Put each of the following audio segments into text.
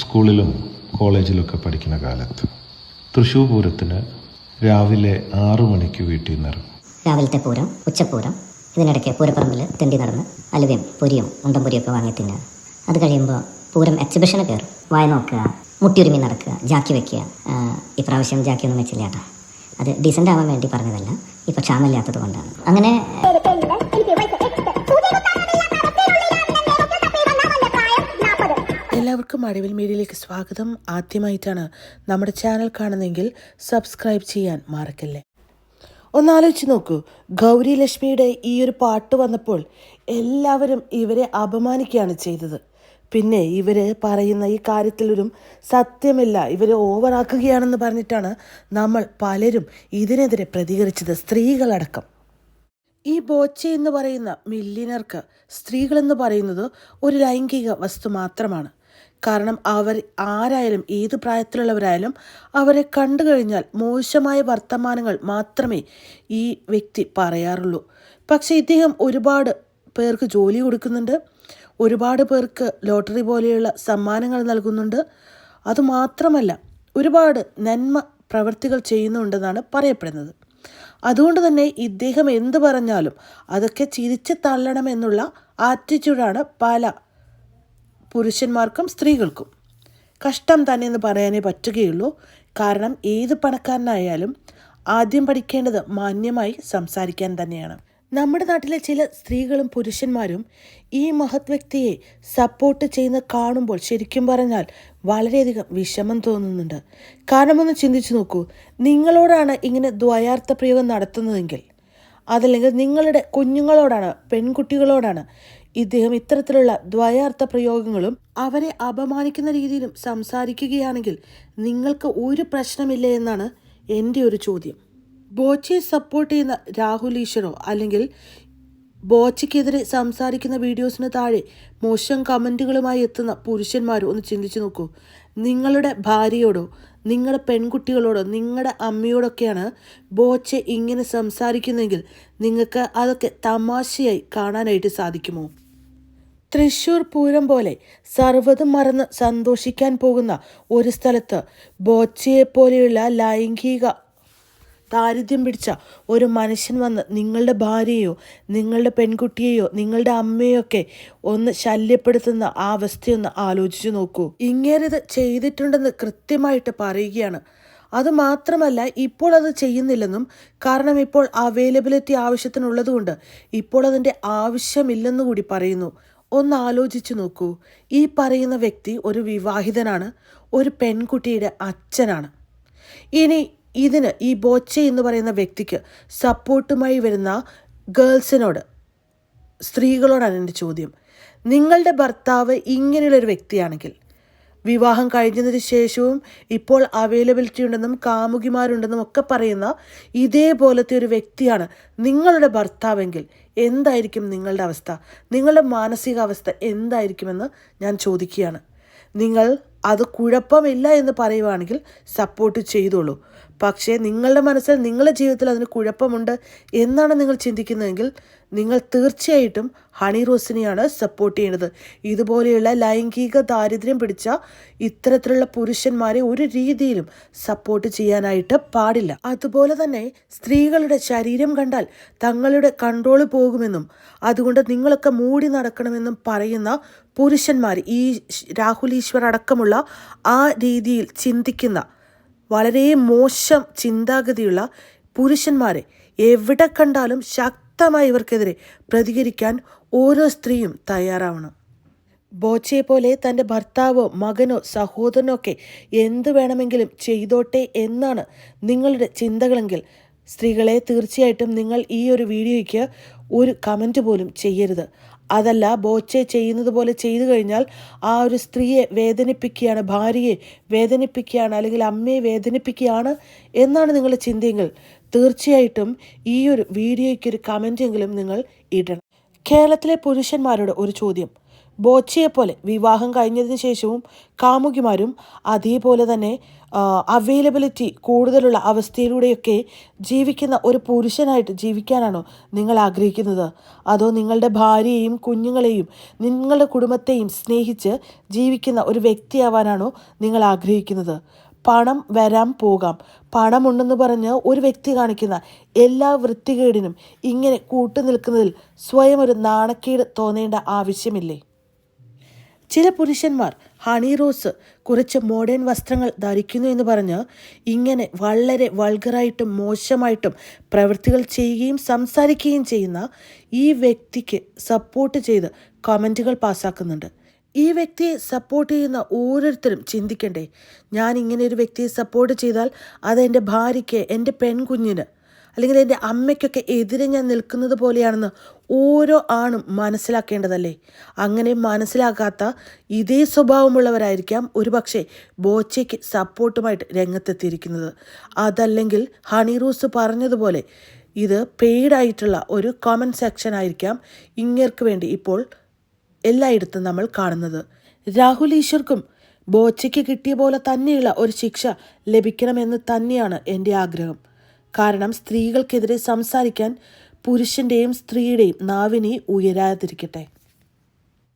സ്കൂളിലും കോളേജിലൊക്കെ പഠിക്കുന്ന കാലത്ത് തൃശ്ശൂർ പൂരത്തിന് രാവിലെ ആറു മണിക്ക് വീട്ടിൽ നിന്ന് ഇറങ്ങും. രാവിലത്തെ പൂരം ഉച്ചപ്പൂരം ഇതിനിടയ്ക്ക് പൂരപ്പറമ്പിൽ തിണ്ടി നടന്ന് അലുവയും പൊരിയും ഉണ്ടം പൊരിയൊക്കെ വാങ്ങി തിന്നുക. അത് കഴിയുമ്പോൾ പൂരം എക്സിബിഷന് കയറും. വായ നോക്കുക മുട്ടിയുരുമി നടക്കുക ജാക്കി വെക്കുക. ഇപ്രാവശ്യം ഇപ്രാവശ്യം ജാക്കിയൊന്നും വെച്ചില്ല കേട്ടോ. അത് ഡീസന്റ് ആവാൻ വേണ്ടി പറഞ്ഞതല്ല ഇപ്പോൾ ക്ഷാമില്ലാത്തത് കൊണ്ടാണ്. അങ്ങനെ എല്ലാവർക്കും അടിവിൽ മീഡിയയിലേക്ക് സ്വാഗതം. ആദ്യമായിട്ടാണ് നമ്മുടെ ചാനൽ കാണുന്നതെങ്കിൽ സബ്സ്ക്രൈബ് ചെയ്യാൻ മറക്കല്ലേ. ഒന്നാലോചിച്ച് നോക്കൂ. ഗൗരി ലക്ഷ്മിയുടെ ഈ ഒരു പാട്ട് വന്നപ്പോൾ എല്ലാവരും ഇവരെ അപമാനിക്കുകയാണ് ചെയ്തത്. പിന്നെ ഇവർ പറയുന്ന ഈ കാര്യത്തിലൊരു സത്യമില്ല ഇവർ ഓവറാക്കുകയാണെന്ന് പറഞ്ഞിട്ടാണ് നമ്മൾ പലരും ഇതിനെതിരെ പ്രതികരിച്ചത് സ്ത്രീകളടക്കം. ഈ ബോച്ച എന്ന് പറയുന്ന മില്ലിനർക്ക് സ്ത്രീകളെന്ന് പറയുന്നത് ഒരു ലൈംഗിക വസ്തു മാത്രമാണ്. കാരണം അവർ ആരായാലും ഏത് പ്രായത്തിലുള്ളവരായാലും അവരെ കണ്ടു കഴിഞ്ഞാൽ മോശമായ വർത്തമാനങ്ങൾ മാത്രമേ ഈ വ്യക്തി പറയാറുള്ളൂ. പക്ഷെ ഇദ്ദേഹം ഒരുപാട് പേർക്ക് ജോലി കൊടുക്കുന്നുണ്ട്. ഒരുപാട് പേർക്ക് ലോട്ടറി പോലെയുള്ള സമ്മാനങ്ങൾ നൽകുന്നുണ്ട്. അതുമാത്രമല്ല ഒരുപാട് നന്മ പ്രവൃത്തികൾ ചെയ്യുന്നുണ്ടെന്നാണ് പറയപ്പെടുന്നത്. അതുകൊണ്ട് തന്നെ ഇദ്ദേഹം എന്ത് പറഞ്ഞാലും അതൊക്കെ ചിരിച്ച് തള്ളണമെന്നുള്ള ആറ്റിറ്റ്യൂഡാണ് പല പുരുഷന്മാർക്കും സ്ത്രീകൾക്കും. കഷ്ടം തന്നെ എന്ന് പറയാനേ പറ്റുകയുള്ളൂ. കാരണം ഏത് പണക്കാരനായാലും ആദ്യം പഠിക്കേണ്ടത് മാന്യമായി സംസാരിക്കാൻ തന്നെയാണ്. നമ്മുടെ നാട്ടിലെ ചില സ്ത്രീകളും പുരുഷന്മാരും ഈ മഹത് വ്യക്തിയെ സപ്പോർട്ട് ചെയ്യുന്ന കാണുമ്പോൾ ശരിക്കും പറഞ്ഞാൽ വളരെയധികം വിഷമം തോന്നുന്നുണ്ട്. കാരണം ഒന്ന് ചിന്തിച്ചു നോക്കൂ. നിങ്ങളോടാണ് ഇങ്ങനെ ദ്വയാർത്ഥ പ്രയോഗം നടത്തുന്നതെങ്കിൽ അതല്ലെങ്കിൽ നിങ്ങളുടെ കുഞ്ഞുങ്ങളോടാണ് പെൺകുട്ടികളോടാണ് ഇദ്ദേഹം ഇത്തരത്തിലുള്ള ദ്വയാർത്ഥ പ്രയോഗങ്ങളും അവരെ അപമാനിക്കുന്ന രീതിയിലും സംസാരിക്കുകയാണെങ്കിൽ നിങ്ങൾക്ക് ഒരു പ്രശ്നമില്ല എന്നാണ് എന്റെ ഒരു ചോദ്യം. ബോച്ചയെ സപ്പോർട്ട് ചെയ്യുന്ന രാഹുൽ ഈശ്വറോ അല്ലെങ്കിൽ ബോച്ചയ്ക്കെതിരെ സംസാരിക്കുന്ന വീഡിയോസിന് താഴെ മോശം കമന്റുകളുമായി എത്തുന്ന പുരുഷന്മാരോ ഒന്ന് ചിന്തിച്ചു നോക്കൂ. നിങ്ങളുടെ ഭാര്യയോടോ നിങ്ങളുടെ പെൺകുട്ടികളോടോ നിങ്ങളുടെ അമ്മയോടൊക്കെയാണ് ബോച്ച ഇങ്ങനെ സംസാരിക്കുന്നെങ്കിൽ നിങ്ങൾക്ക് അതൊക്കെ തമാശയായി കാണാനായിട്ട് സാധിക്കുമോ? തൃശ്ശൂർ പൂരം പോലെ സർവതും മറന്ന് സന്തോഷിക്കാൻ പോകുന്ന ഒരു സ്ഥലത്ത് ബോച്ചയെ പോലെയുള്ള ലൈംഗിക ദാരിദ്ര്യം പിടിച്ച ഒരു മനുഷ്യൻ വന്ന് നിങ്ങളുടെ ഭാര്യയോ നിങ്ങളുടെ പെൺകുട്ടിയെയോ നിങ്ങളുടെ അമ്മയോ ഒക്കെ ഒന്ന് ശല്യപ്പെടുത്തുന്ന ആ അവസ്ഥയൊന്ന് ആലോചിച്ചു നോക്കൂ. ഇങ്ങേരിത് ചെയ്തിട്ടുണ്ടെന്ന് കൃത്യമായിട്ട് പറയുകയാണ്. അത് മാത്രമല്ല ഇപ്പോൾ അത് ചെയ്യുന്നില്ലെന്നും കാരണം ഇപ്പോൾ അവൈലബിലിറ്റി ആവശ്യത്തിനുള്ളതുകൊണ്ട് ഇപ്പോൾ അതിന്റെ ആവശ്യമില്ലെന്നു കൂടി പറയുന്നു. ഒന്ന് ആലോചിച്ചു നോക്കൂ. ഈ പറയുന്ന വ്യക്തി ഒരു വിവാഹിതനാണ് ഒരു പെൺകുട്ടിയുടെ അച്ഛനാണ്. ഇനി ഇതിന് ഈ ബോച്ച എന്ന് പറയുന്ന വ്യക്തിക്ക് സപ്പോർട്ടുമായി വരുന്ന ഗേൾസിനോട് സ്ത്രീകളോടാണ് എന്റെ ചോദ്യം. നിങ്ങളുടെ ഭർത്താവ് ഇങ്ങനെയുള്ളൊരു വ്യക്തിയാണെങ്കിൽ വിവാഹം കഴിഞ്ഞതിന് ശേഷവും ഇപ്പോൾ അവൈലബിലിറ്റി ഉണ്ടെന്നും കാമുകിമാരുണ്ടെന്നും ഒക്കെ പറയുന്ന ഇതേപോലത്തെ ഒരു വ്യക്തിയാണ് നിങ്ങളുടെ ഭർത്താവെങ്കിൽ എന്തായിരിക്കും നിങ്ങളുടെ അവസ്ഥ? നിങ്ങളുടെ മാനസികാവസ്ഥ എന്തായിരിക്കുമെന്ന് ഞാൻ ചോദിക്കുകയാണ്. നിങ്ങൾ അത് കുഴപ്പമില്ല എന്ന് പറയുവാണെങ്കിൽ സപ്പോർട്ട് ചെയ്തോളൂ. പക്ഷേ നിങ്ങളുടെ മനസ്സിൽ നിങ്ങളുടെ ജീവിതത്തിൽ അതിന് കുഴപ്പമുണ്ട് എന്നാണ് നിങ്ങൾ ചിന്തിക്കുന്നതെങ്കിൽ നിങ്ങൾ തീർച്ചയായിട്ടും ഹണി റോസിനെയാണ് സപ്പോർട്ട് ചെയ്യുന്നത്. ഇതുപോലെയുള്ള ലൈംഗിക ദാരിദ്ര്യം പിടിച്ച ഇത്തരത്തിലുള്ള പുരുഷന്മാരെ ഒരു രീതിയിലും സപ്പോർട്ട് ചെയ്യാനായിട്ട് പാടില്ല. അതുപോലെ തന്നെ സ്ത്രീകളുടെ ശരീരം കണ്ടാൽ തങ്ങളുടെ കൺട്രോൾ പോകുമെന്നും അതുകൊണ്ട് നിങ്ങളൊക്കെ മൂടി നടക്കണമെന്നും പറയുന്ന പുരുഷന്മാർ ഈ രാഹുൽ ഈശ്വർ അടക്കമുള്ള ആ രീതിയിൽ ചിന്തിക്കുന്ന വളരെ മോശം ചിന്താഗതിയുള്ള പുരുഷന്മാരെ എവിടെ കണ്ടാലും ശക്തമായി ഇവർക്കെതിരെ പ്രതികരിക്കാൻ ഓരോ സ്ത്രീയും തയ്യാറാവണം. ബോച്ചയെ പോലെ തന്റെ ഭർത്താവോ മകനോ സഹോദരനോ ഒക്കെ എന്ത് വേണമെങ്കിലും ചെയ്തോട്ടെ എന്നാണ് നിങ്ങളുടെ ചിന്തകളെങ്കിൽ. സ്ത്രീകളെ തീർച്ചയായിട്ടും നിങ്ങൾ ഈ ഒരു വീഡിയോയ്ക്ക് ഒരു കമന്റ് പോലും ചെയ്യരുത്. അതല്ല ബോച്ചെ ചെയ്യുന്നത് പോലെ ചെയ്തു കഴിഞ്ഞാൽ ആ ഒരു സ്ത്രീയെ വേദനിപ്പിക്കുകയാണ് ഭാര്യയെ വേദനിപ്പിക്കുകയാണ് അല്ലെങ്കിൽ അമ്മയെ വേദനിപ്പിക്കുകയാണ് എന്നാണ് നിങ്ങളുടെ ചിന്തയെങ്കിൽ. തീർച്ചയായിട്ടും ഈ ഒരു വീഡിയോയ്ക്ക് ഒരു കമന്റെങ്കിലും നിങ്ങൾ ഇടണം. കേരളത്തിലെ പുരുഷന്മാരോട് ഒരു ചോദ്യം. ബോച്ചയെപ്പോലെ വിവാഹം കഴിഞ്ഞതിന് ശേഷവും കാമുകിമാരും അതേപോലെ തന്നെ അവൈലബിലിറ്റി കൂടുതലുള്ള അവസ്ഥയിലൂടെയൊക്കെ ജീവിക്കുന്ന ഒരു പുരുഷനായിട്ട് ജീവിക്കാനാണോ നിങ്ങൾ ആഗ്രഹിക്കുന്നത്? അതോ നിങ്ങളുടെ ഭാര്യയെയും കുഞ്ഞുങ്ങളെയും നിങ്ങളുടെ കുടുംബത്തെയും സ്നേഹിച്ച് ജീവിക്കുന്ന ഒരു വ്യക്തിയാവാനാണോ നിങ്ങൾ ആഗ്രഹിക്കുന്നത്? പണം വരാൻ പോകാം. പണമുണ്ടെന്ന് പറഞ്ഞ് ഒരു വ്യക്തി കാണിക്കുന്ന എല്ലാ വൃത്തികേടിനും ഇങ്ങനെ കൂട്ടുനിൽക്കുന്നതിൽ സ്വയം ഒരു നാണക്കേട് തോന്നേണ്ട ആവശ്യമില്ലേ? ചില പുരുഷന്മാർ ഹണി റോസ് കുറച്ച് മോഡേൺ വസ്ത്രങ്ങൾ ധരിക്കുന്നു എന്ന് പറഞ്ഞ് ഇങ്ങനെ വളരെ വൾഗറായിട്ടും മോശമായിട്ടും പ്രവൃത്തികൾ ചെയ്യുകയും സംസാരിക്കുകയും ചെയ്യുന്ന ഈ വ്യക്തിക്ക് സപ്പോർട്ട് ചെയ്ത് കമന്റുകൾ പാസ്സാക്കുന്നുണ്ട്. ഈ വ്യക്തിയെ സപ്പോർട്ട് ചെയ്യുന്ന ഓരോരുത്തരും ചിന്തിക്കണ്ടേ? ഞാൻ ഇങ്ങനെ ഒരു വ്യക്തിയെ സപ്പോർട്ട് ചെയ്താൽ അത് എന്റെ ഭാര്യയ്ക്ക് എന്റെ പെൺകുഞ്ഞിന് അല്ലെങ്കിൽ എന്റെ അമ്മയ്ക്കൊക്കെ എതിരെ ഞാൻ നിൽക്കുന്നത് പോലെയാണെന്ന് ഓരോ ആണും മനസ്സിലാക്കേണ്ടതല്ലേ? അങ്ങനെ മനസ്സിലാക്കാത്ത ഇതേ സ്വഭാവമുള്ളവരായിരിക്കാം ഒരുപക്ഷെ ബോച്ചയ്ക്ക് സപ്പോർട്ടുമായിട്ട് രംഗത്തെത്തിയിരിക്കുന്നത്. അതല്ലെങ്കിൽ ഹണി റൂസ് പറഞ്ഞതുപോലെ ഇത് പെയ്ഡായിട്ടുള്ള ഒരു കമന്റ് സെക്ഷൻ ആയിരിക്കാം. ഇങ്ങർക്ക് വേണ്ടി ഇപ്പോൾ എല്ലായിടത്തും നമ്മൾ കാണുന്നത്. രാഹുൽ ഈശ്വർക്കും ബോച്ചയ്ക്ക് കിട്ടിയ പോലെ തന്നെയുള്ള ഒരു ശിക്ഷ ലഭിക്കണമെന്ന് തന്നെയാണ് എന്റെ ആഗ്രഹം. കാരണം സ്ത്രീകൾക്കെതിരെ സംസാരിക്കാൻ പുരുഷന്റെയും സ്ത്രീയുടെയും നാവിനെ ഉയരാതിരിക്കട്ടെ.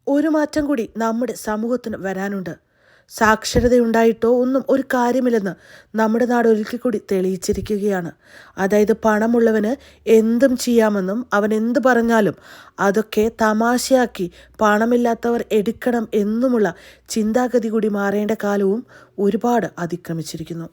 ഒരു മാറ്റം കൂടി നമ്മുടെ സമൂഹത്തിന് വരാനുണ്ട്. സാക്ഷരതയുണ്ടായിട്ടോ ഒന്നും ഒരു കാര്യമില്ലെന്ന് നമ്മുടെ നാട് ഒരിക്കൽ കൂടി തെളിയിച്ചിരിക്കുകയാണ്. അതായത് പണമുള്ളവന് എന്തും ചെയ്യാമെന്നും അവൻ എന്ത് പറഞ്ഞാലും അതൊക്കെ തമാശയാക്കി പണമില്ലാത്തവർ എടുക്കണം എന്നുമുള്ള ചിന്താഗതി കൂടി മാറേണ്ട കാലവും ഒരുപാട് അതിക്രമിച്ചിരിക്കുന്നു.